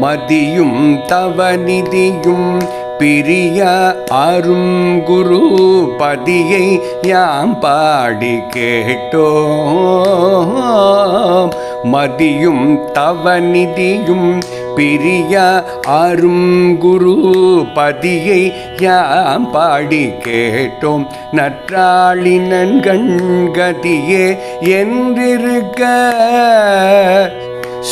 மதியும் தவநிதியும் பிரிய அரும் குரு பதியை யாம் பாடி கேட்டோம். மதியும் தவநிதியும் பிரிய அரும் குரு பதியை யாம் பாடி கேட்டோம். நற்றாளினன் கண்கதியே என்றிருக்க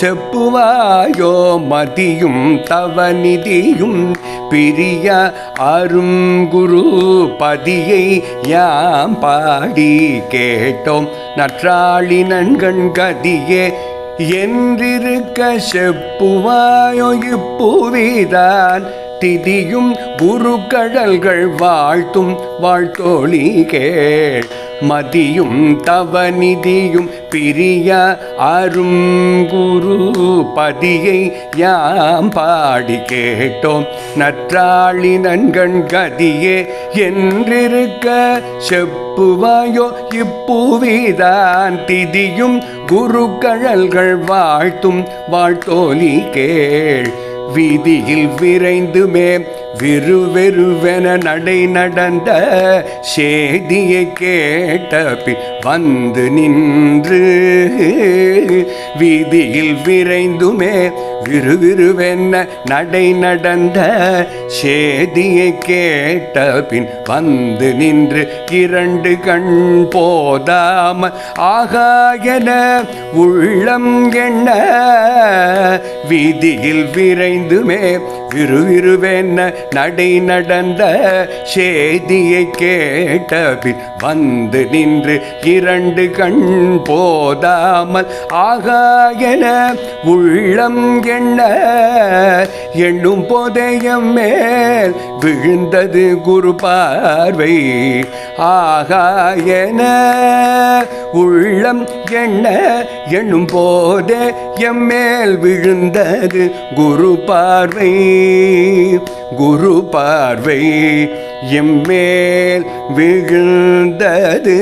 செப்புவாயோ மதியும் தவநிதியும் பிரிய அருங்குரு பதியை யாம் பாடி கேட்டோம். நற்றாளி நன்கண் கதியே என்றிருக்க செப்புவாயோ இப்புவிதான் திதியும் குருக்கடல்கள் வாழ்த்தும் வாழ்த்தோழி கேள். மதியும் தவநிதியும் பிரிய அரும் குரு பதியை யாம் பாடி கேட்டோம். நற்றாளி நன்கண் கதியே என்றிருக்க செப்புவாயோ? இப்புவிதான் திதியும் குருக்கழல்கள் வாழ்த்தும் வாழ்த்தோலி கேள். வீதியில் விரைந்துமே விறுவெறுவென நடை நடந்த சேதியை கேட்ட வந்து நின்று வீதியில் விரைந்துமே விறுவிறுவென்ன நடை நடந்த சேதியை கேட்ட பின் வந்து நின்று இரண்டு கண் போதாம ஆகாயன உள்ளம் எண்ண வீதியில் விரைந்துமே விறுவிறுவென்ன நடை நடந்த சேதியை கேட்ட பின் வந்து நின்று இரண்டு கண் போதாமல் ஆகாயன உள்ளம் எண்ண எண்ணும் போதயம் மேல் விழுந்தது குரு பார்வை. ஆகாயன உள்ளம் எண்ண எண்ணும் போதே எம்மேல் விழுந்தது குரு பார்வை. குரு பார்வை எம்மேல் விழுந்தது.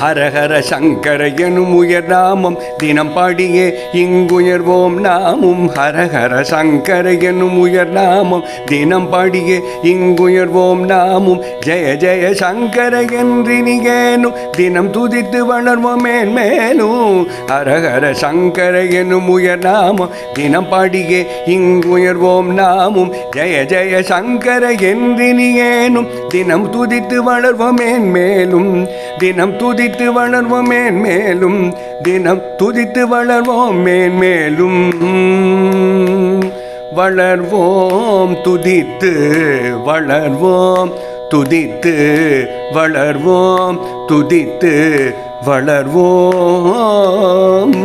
ஹரஹர சங்கர எனும் உயர் நாமம் தினம் பாடியே இங்குயர்வோம் நாமும். ஹரஹர சங்கர எனும் உயர் நாமம் தினம் பாடியே இங்குயர்வோம் நாமும். ஜெய ஜெய சங்கர என்றினிகேனும் தினம் துதித்து வளர்வோம் மேன்மேலும். ஹரஹர சங்கர எனும் உயர் நாமம் தினம் பாடியே இங்குயர்வோம் நாமும். ஜெய ஜெய சங்கர என்றினிகேனும் தினம் துதித்து வளர்வோமேன் மேலும். தினம் துதித்து வளர்வோமேன் மேலும். தினம் துதித்து வளர்வோம் மேன்மேலும் வளர்வோம் துதித்து வளர்வோம் துதித்து வளர்வோம் துதித்து வளர்வோம்.